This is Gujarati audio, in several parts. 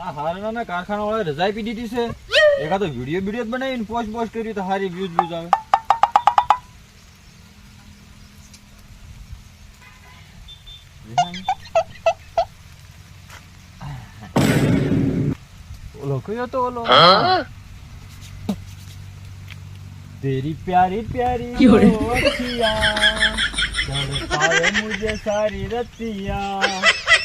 આ હારણાના કારખાના વાળા રજા આપી દીધી છે એકાદો વિડીયો વિડીયો બનાવીને પોસ્ટ પોસ્ટ કર્યું તો હારી વ્યૂઝ વ્યૂઝ આવે ઓલો કયો તો ઓલો तेरी प्यारी प्यारी वो अखियाँ तड़पाए मुझे सारी रतियाँ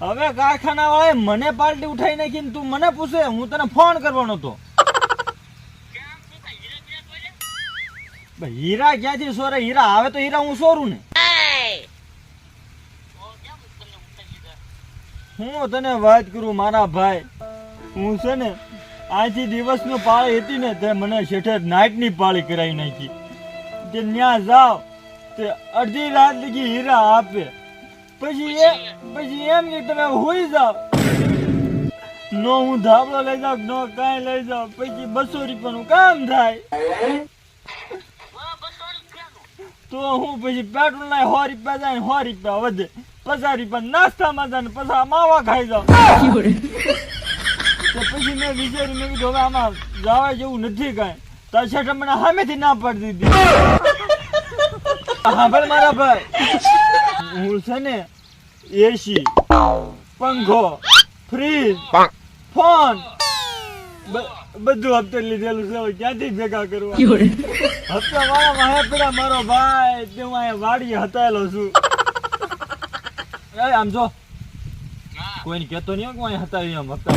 હવે કારખાના વાળાએ મને પાર્ટી ઉઠાઈ નાખી તું મને પૂછે, હું તને ફોન કરવાનો હતો. હીરા ક્યાંથી સોરે? હીરા આવે તો હીરા હું સોરું ને. હું તને વાત કરું, મારા ભાઈ? હું છે ને, આજથી દિવસનો પાળી હતી ને, તે મને શેઠે નાઇટની પાળી કરાવી નાખી. તે ન્યા જાવ, તે અડધી રાત લગી હીરા આપે. પછી એ પછી એમ કે તમે હોઈ જાવ નો હું ધાબળો લઈ જાવ નો કાંઈ લઈ જાવ પછી બસો રૂપિયાનું કામ થાય. તો હું પછી પેટ્રોલ ના સો રૂપિયા જાય સો રૂપિયા વધે. પચાસ રૂપિયા નાસ્તામાં જાય પછી માવા ખાઈ તો પછી મેં વિચાર્યું, મેં કીધું, હવે આમાં જવા જેવું નથી કાંઈ. તો છે મને સામેથી ના પાડી દીધી. હા ભાઈ મારા ભાઈ. હું છે ને એસી પંખો ફ્રીજ ફોન બધું હપ્તે લીધેલું છે હવે ક્યાંથી ભેગા કરવા હપ્તા મારા વાહે પડ્યા મારો ભાઈ તે હું અહીંયા વાડીએ હતાયેલો છું. એ આમ જો. કોઈને કહેતો નહીં હો અહીંયા હતાવી આમ હપ્તા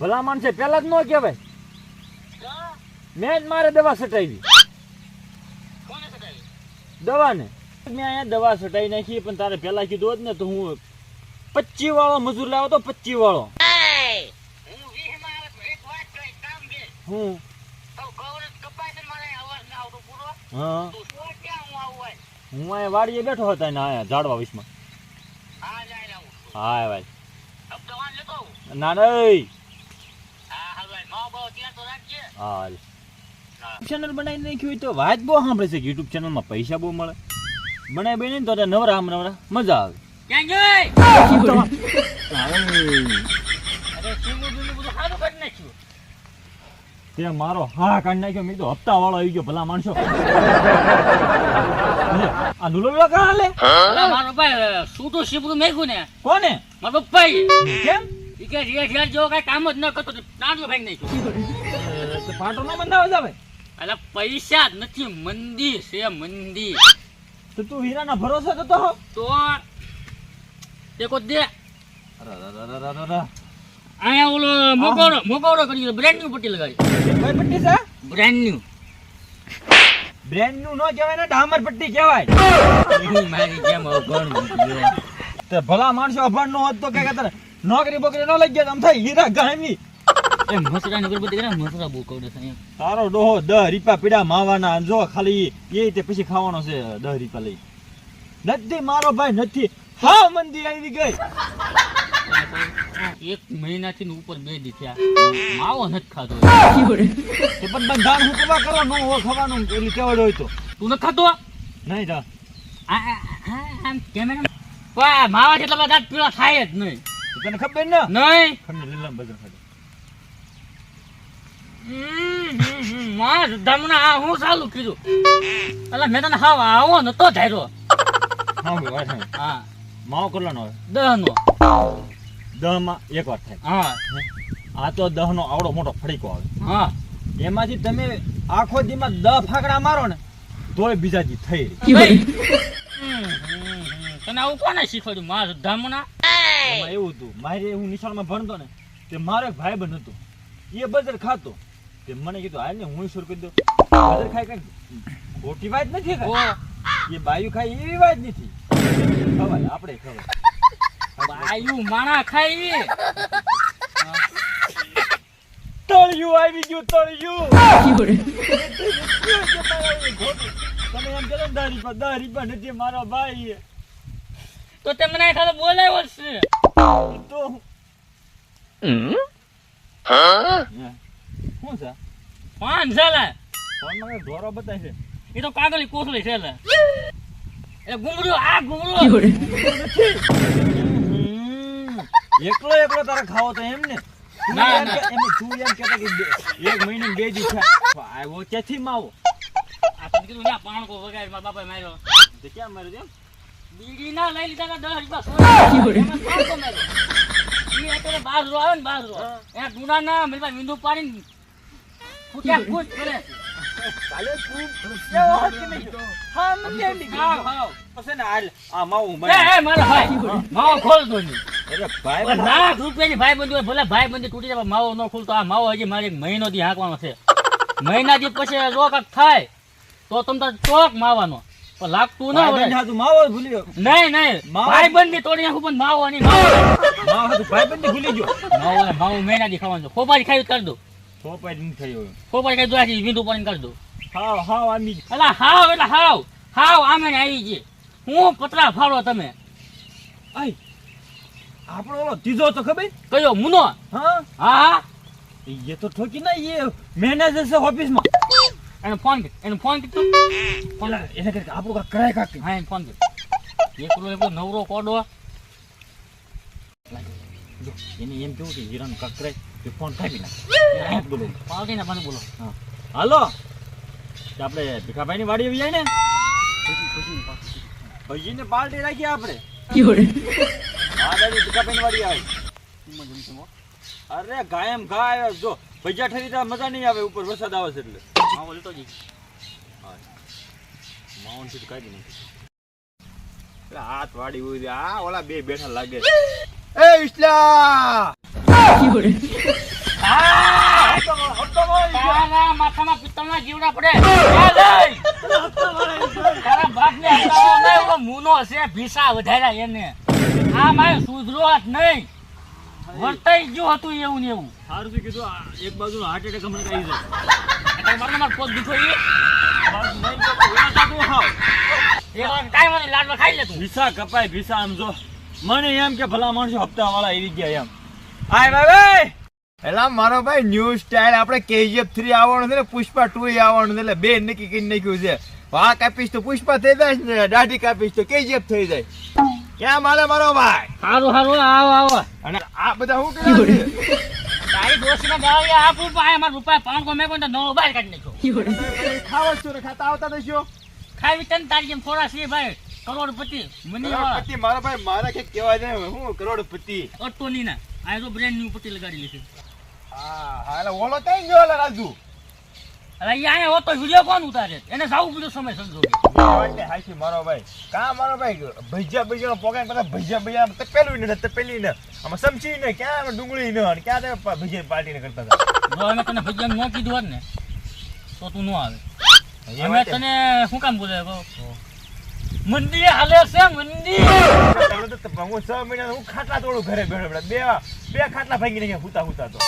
ભલા માણસે પેલા જ ન કહેવાય. મેં જ મારે દવા સટાવી. દવા ને મેં અહીંયા દવા છટાઈ નાખી પણ તારે પેલા કીધું હોત ને તો હું પચી વાળો મજૂર લાવો તો પચી વાળો હું? હા. હું અહીંયા વાડીએ બેઠો હતા ને અહીંયા ઝાડવા વિશમાં હા ભાઈ. ના નહીં. હા હાલ. ચેનલ બનાવી નાખ્યું હોય તો વાત બહુ સાંભળે છે યુટ્યુબ ચેનલમાં પૈસા બહુ મળે. બનાવી બની ને તો નવરા આમ નવરા. મજા આવે. તે મારો હા કાઢી નાખ્યો. મેં તો હપ્તા વાળો આવી ગયો ભલા માણસો. આ નુલો વિલો કાં લે. મારો ભાઈ સૂટું સીપડું મેઘું ને? કોને? મારો પપ્પા કેમ? ઈ કે રેડ જેવો કઈ કામ જ ન કરતો તો નાડું ભાઈ એ, પાટો ન બંધાવે જાવે અલા પૈસા જ નથી મંદી છે મંદી. તો તું હીરાના ભરોસે તો તો તો દેખો દે. અહીંયા ઓલો મોગોડો મોગોડો કરી બ્રેન્ડ ન્યુ પટ્ટી લગાડી. કઈ પટ્ટી છે? બ્રેન્ડ ન્યુ બ્રેન્ડ ન્યુ નો કહેવાય ને ડામર પટ્ટી કહેવાય. મારી જેમ અભણ તો ભલા માણસો અભણ નો હોત તો કે નોકરી બોકરી નો લઈ ગયા આમ થાય હીરા ગામી એ મસરાની અગરબત્તી કરે મસરા બહુ કવડે છે તારો ડોહો દહ રીપા પીડા માવાના જો ખાલી એ રીતે પછી ખાવાનો છે દહ રીપા લઈ. નથી મારો ભાઈ નથી. હા મંદી આવી ગઈ. એક મહિનાથી ઉપર બે દી થયા. માવો નથી ખાતો એ પણ બંધાણ હું કરવા કરો નો હો ખાવાનું એની કેવડ હોય તો. તું નથી ખાતો? નહીં જા આમ કેમેરા વાહ માવા જેટલા બધા પીળા થાય જ નહીં. તને ખબર ને? નહીં. ખબર લીલા બજાર. માં ધમણા આ હું ચાલુ કીધું એટલે મેં તને હાવ આવો નતો ધાર્યો. હા ભાઈ વાત હા. માવો કરવાનો હવે દહ નો દહમાં એક વાર થાય. હા. આ તો દહ નો આવડો મોટો ફડીકો આવે. હા. એમાંથી તમે આખો દીમાં દહ ફાકડા મારો ને તોય બીજા દી થઈ. તને આવું કોને શીખવાડ્યું? માં ધમણા એમાં એવું હતું મારે હું નિશાળમાં ભણતો ને તે મારો એક ભાઈ બંધ હતો. એ બજર ખાતો. તે મને કીધું હાલ ને હું શું કીધું ગાજર ખાય કઈ ખોટી વાત નથી એ બાયું ખાય એવી વાત નથી. ખબર આપણે ખબર. બાયુ માણા ખાય તળિયું આવી ગયું તળિયું. તમે એમ કે દારી પર દારી પર નથી મારા ભાઈ તો તમને મને ખાલી બોલાવ્યો છે. તો શું છે? પાન છે લે. ફોનમાં કઈ ઢોરો બતાય છે. એ તો કાગળી કોથળી છે લે. એ ગુમડ્યો આ ગુમડ્યો હમ. એકલો એકલો તારે ખાવો તો એમ ને. ના, ના. કે- એમ તું એમ કહેતા કે એક મહિને બે દી થયા. આવ્યો ક્યાંથી માવો આ તો કીધું ના પાણકો વગાડ મારા બાપા માર્યો. તો ક્યાં માર્યો એમ? બીડી ના લઈ લીધા કા દસ રૂપિયા સોના. અત્યારે બાજરો આવે ને બાર રો એ ગુના ના મિલમાં વિંદુ પાડીને ફૂટ્યા ફૂટ કરે કાલે તું કેવો હાથ કે હા, મને એમ નહીં હાવ, હાવ. પછી ને હાલ, આ માવું મને. એ, મારો ભાઈ માવો ખોલ દો ની. અરે ભાઈ લાખ રૂપિયાની ભલે ભાઈબંધી તૂટી જાય માવો ન ખુલતો આ માવો હજી મારે મહિનો થી હાંકવાનો છે મહિના થી પછી જો થાય તો તમને ચોક માવાનો પણ લાગતું ના હોય માવો ભૂલી ગયો. નહીં નહીં માવો? ભાઈબંધી તોડી નાખું પણ માવો નહીં માવો ભાઈબંધી ભૂલી ગયો. માવો માવો મહિના થી ખાવાનું. ખોપારી ખાઈ કરી દો સોપાઈ નથી થયો. ખોપારી ખાઈ દો વીંધું પાડીને કરી દો. હાવ, હાવ આમી. એટલે હાવ એટલે હાવ. હાવ આમે ને આવી છે હું પતરા ફાળો તમે. આપણો ઓલો ત્રીજો તો ખબર? કયો મુનો? હા? હા? એ તો ઠોકી ના એ મેનેજર છે ઓફિસમાં. એને ફોન કર એને ફોન કર ફોન એને આપણું કાંઈક કરાય કાંઈક. હા એને ફોન કર. એકલો એકલો નવરો કોડો. એને એમ કેવું કે હીરાનું કકરાય ફોન કાપી જ ને બોલો. હાલો. તે આપણે ભીખાભાઈની વાડી આવી જાય ને? ભજીને પાર્ટી રાખીએ આપણે. હા ભીખાભાઈની વાડી આવે. અરે ગાયમ ગાય જો ભજીયા ઠરી તો મજા નહીં આવે ઉપર વરસાદ આવે છે એટલે. માવો લેતો હા. માઉન્ટથી કાઢી નાખી એટલે હાથ વાડી હોય આ ઓલા બે બેઠા લાગે એ ઇસ્લા માથામાં પિત્તળના જીવડા પડે મૂનો છે ભીસા વધાર્યા એને આ મારે સુધરો જ નહીં વર્તાઈ ગયું હતું એવું ને એવું સારું કીધું એક બાજુ હાર્ટ એટેક હમણાં આવી જાય મારે મારો પોત દુખો. એ મને એમ કે ભલા માણસો હપ્તા વાળા આવી ગયા એમ હાય ભાઈ એલા મારો ભાઈ ન્યૂ સ્ટાઇલ આપણે કેજીએફ થ્રી આવવાનું છે ને પુષ્પા ટુ આવવાનું છે એટલે બે નક્કી કરી નાખ્યું છે. વા કાપીશ તો પુષ્પા થઈ જાય ને દાઢી કાપીશ તો કેજીએફ થઈ જાય. ક્યાં મારે મારો ભાઈ? સારું સારું આવો આવો. અને આ બધા હું કર્યું છે? તારી ડોશીના ગાળિયા આપું પાય મારા રૂપિયા પાંચસો મેં કોને નો બહાર કાઢી નાખ્યો. ખાવા છો ખાતા આવતા તો શું ખાવી તન તારી જેમ થોડા છે ભાઈ. કરોડપતિ મની કરોડપતિ મારા ભાઈ મારા કે કહેવાય ને હું કરોડપતિ. ઓટોની ના આ તો બ્રેન્ડ ન્યુ પટ્ટી લગાડી લીધી. હા હા એટલે ઓલો કઈ ગયો એટલે રાજુ. અરે અહીંયા હોતો વિડિયો કોણ ઉતારે? એને સાવ બધું સમય સમજો હાચી મારો ભાઈ. કા મારો ભાઈ? ભજીયા ભજીયા પોગાય બધા ભજીયા ભજીયા તપેલું ને તપેલી ને આમાં સમજી ને ક્યાં ડુંગળી ને અને ક્યાં તે ભજીયા પાર્ટી ને કરતા હતા. જો અમે તને ભજીયા ન કીધું હોત ને તો તું ન આવે. અમે તને શું કામ બોલે કહો? મંદિર હાલે છે મંદી તો હું છ મહિના હું ખાટલા તોડું ઘરે બેઠો બે બે ખાટલા ભાંગી નાખ્યા હુતા હુતા તો.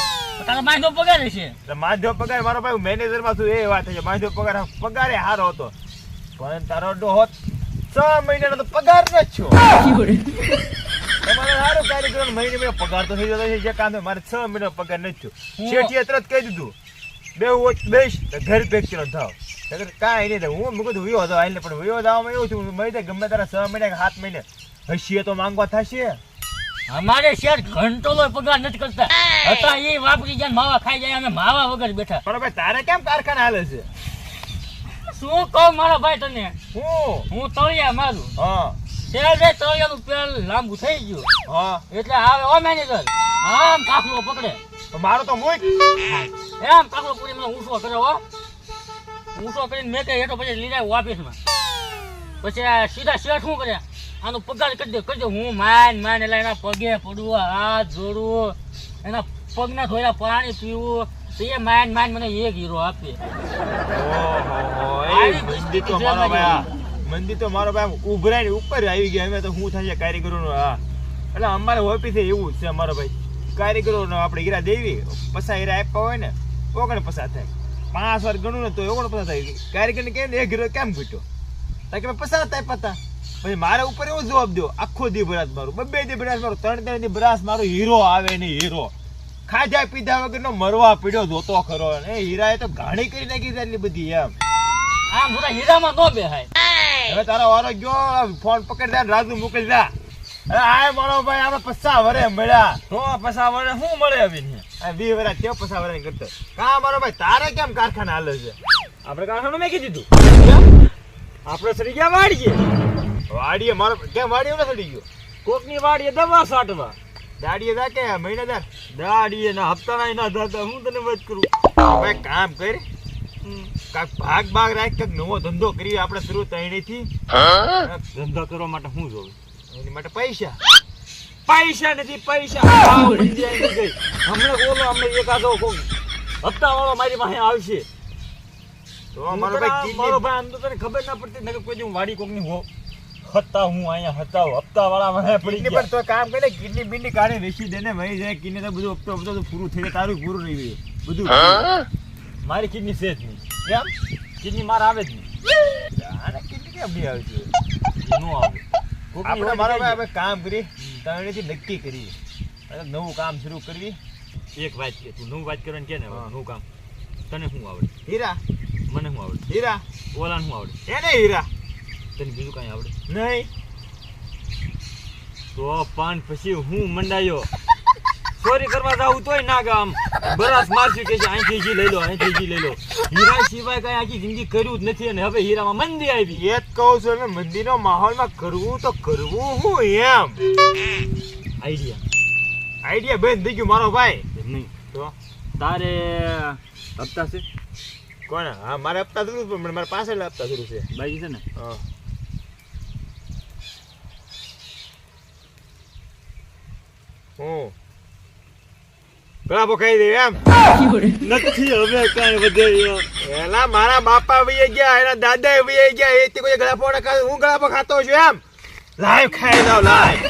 તારો માંધો પગાર છે? માધવ પગાર મારો ભાઈ મેનેજરમાં છું એ વાત છે માંધો પગાર પગારે હારો હતો. પણ તારો ડોહો છ મહિનાનો તો પગાર ન છો. તમારે સારું કાર્યક્રમ મહિને મહિને પગાર તો થઈ જતો છે જે કામ મારે છ મહિના પગાર નથી થયો. શેઠીએ તરત કહી દીધું બે બે ઘર પેક્ચર થાવ. કાંઈ નહીં હું મૂકું વિયો જાવ. એટલે પણ વિયો જવામાં એવું છું મળી કીધું ગમે તારા છ મહિને કે સાત મહિને હસીએ તો માંગવા થશે. અમારે શેર ઘંટોલો પગાર નથી કરતા. હતા એ વાપરી જાય માવા ખાઈ જાય અમે માવા વગર બેઠા. પણ ભાઈ તારે કેમ કારખાના હાલે છે? શું કહું મારો ભાઈ તને? હું? હું તળિયા મારું. હા. શેર રે તળિયાનું પેલ લાંબુ થઈ ગયું. હા. એટલે આવે ઓ મેનેજર આમ કાફલો પકડે. તો મારો તો મૂક એમ કાફલો પૂરી મને ઊંચો કરે હો. ઊંચો કરીને મેં કહે હેઠો પછી લઈ જાય ઓફિસમાં પછી આ સીધા શેઠ શું કરે? આનો પગાર કરી દે કરી દે. હું માન માન એટલે એના પગે પડવું હાથ જોડવું એના પગના થોડા પાણી પીવું. તો એ માન માન મને એક હીરો આપે. ઓહો, મંદી તો મારો ભાઈ આ મંદી તો મારો ભાઈ આમ ઉપર આવી ગયા. અમે તો શું થશે કારીગરોનું હા. એટલે અમારે ઓફિસે એવું જ છે અમારો ભાઈ. કારીગરો આપણે હીરા દેવી પસા હીરા આપ્યા હોય ને ઓગણ પસાર થાય. પાંચ વાર ગણું ને તો એવો પસાર થાય કારીગરને ને એક હીરો કેમ ઘટ્યો? તાકે પસાર થાય પતા પછી મારા ઉપર એવો જવાબ દો આખો દી બરાસ મારું બબે દી બરાસ મારું ત્રણ ત્રણ દી બરાસ મારો હીરો આવે ને હીરો. ખાધા પીધા વગરનો મરવા પીડ્યો જોતો ખરો ને એ તો ઘાણી કરી નાખી એટલી બધી એમ. આમ બધા હીરામાં નો બેહાય. હવે તારો વારો ગયો ફોન પકડી દે રાજુ મોકલી દે આય મારો ભાઈ આપણે પસા વરે મળ્યા. તો પસા વડે શું મળે હવે ને આ વી વરા પસા વરે કરતો? કા મારો ભાઈ તારે કેમ કારખાના હાલે છે? આપણે કારખાનું મેં કીધું આપણે સરી ગયા વાડીએ. વાડીએ મારો કેમ વાડીએ ને સડી ગયો? કોકની વાડીએ દવા સાટવા. દાડીએ દા કે મહિનાદાર દાડીએ ના હપ્તા ના દાદા હું તને વાત કરું? ભાઈ કામ કર. કાક ભાગ ભાગ રાખ કાંઈક નવો ધંધો કરી આપણે શરૂ તૈણીથી. ધંધો કરવા માટે હું જોવે એની માટે પૈસા. પૈસા નથી પૈસા. હમણાં બોલો હમણાં એકાદો કોક હપ્તા વાળો મારી પાસે આવશે. તો મારો ભાઈ મારો કિડની ભાઈ આમ તો તને ખબર ના પડતી નકર કોઈ હું વાડી કોકની હો હતા હું અહીંયા હતા હપ્તા વાળા મને પડી ગયા. પણ તો કામ કરે કિડની બિડની કાઢી વેચી દે ને મરી જાય. કિડની તો બધું હપ્તો હપ્તો પૂરું થઈ જાય તારું પૂરું રહી ગયું. બધું. મારી કિડની છે જ નહીં. કેમ? કિડની માર આવે જ નહીં. કિડની કેમ નહીં આવે છે? નો આવે. આપણે ભાઈ આપણે કામ કરી ત્રણેયથી નક્કી કરીએ. અને નવું કામ શરૂ કરવી. એક વાત કે તું નવું વાત કરવાની કે ને હવે, નવું કામ. તને શું આવડે? હીરા. મને શું આવડે? હીરા. ઓલા શું આવડે? એને હીરા. તને બીજું કાંઈ આવડે? નહીં. તો પણ પછી હું મંડાયો? ચોરી કરવા જાવું તોય ના ગામ. બરાસ મારશું કે છે અહીંથી જી લઈ લો અહીંથી જી લઈ લો. હીરા સિવાય કઈ આખી જિંદગી કર્યું જ નથી અને હવે હીરામાં મંદી આવી. એ જ કહું છું અમે મંદિરનો માહોલમાં કરવું તો કરવું હું એમ. આઈડિયા આઈડિયા બેન થઈ ગયું મારો ભાઈ. નહીં. તો? તારે હપ્તા છે? કોણ? હા મારે હપ્તા જરૂર પણ મારે પાસે હપ્તા જરૂર છે. બાકી છે ને? હા. હું? પેલા કહી દે એમ. નથી હવે કાંઈ વધે એલા મારા બાપા વી ગયા એના દાદા વહી ગયા એ તે કોઈ ગળાપો હું ગળાપો ખાતો છું એમ. લાઈવ ખાઈ દઉં લાઈવ